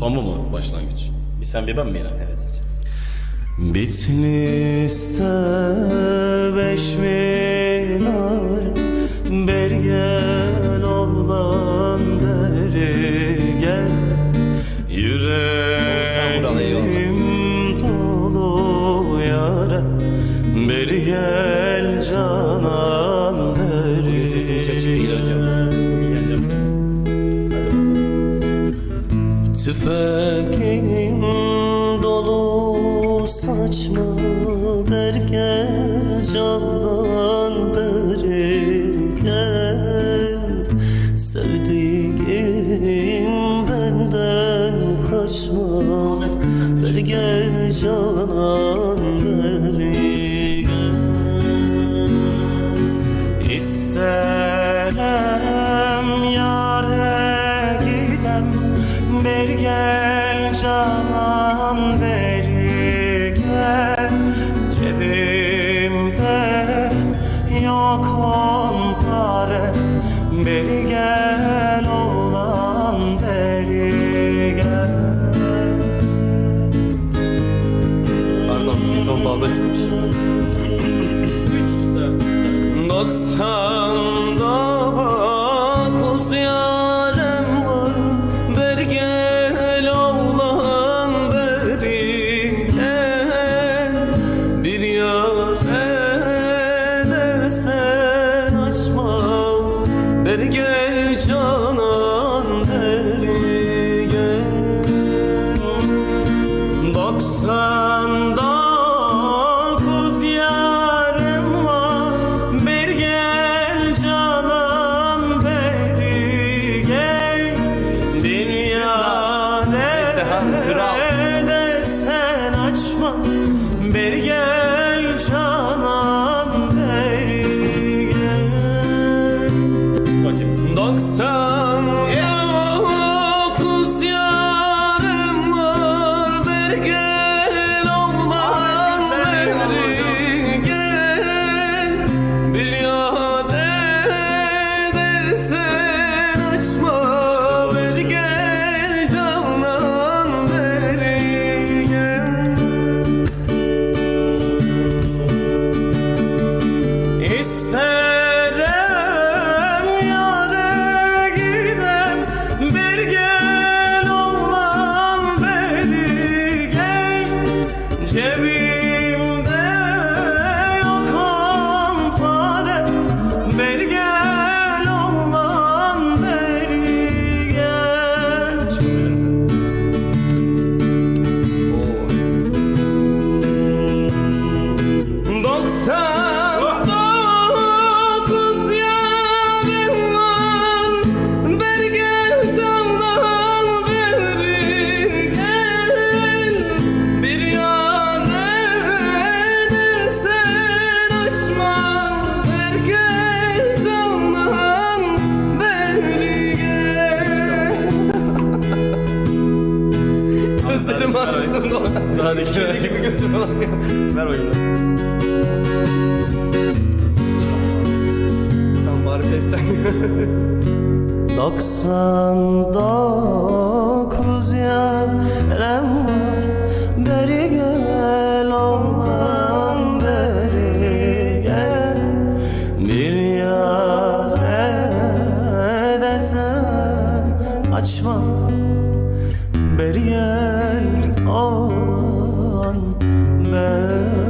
Tamam mı başlangıç? Bir sen bir ben mi yine? Evet hocam. Bitlis'te beş minar Ber gel oğlan beri gel Yüreğim dolu yara Beri gel canan Tüfeğim dolu saçma ber gel canan beri gel. Sevdiğim benden kaçma ber gel canan beri canan beri gel Cebimde yok on para Beri gel olan Beri gel canan beri gel Doksan dokuz Gözlerim açtım. Hadi Kedi gibi gözüm alamıyor. Ver bakayım. Doksan dokuz yarem var Beri gel ondan beri gel. Bir yaz edesen açma Beri gel ondan beri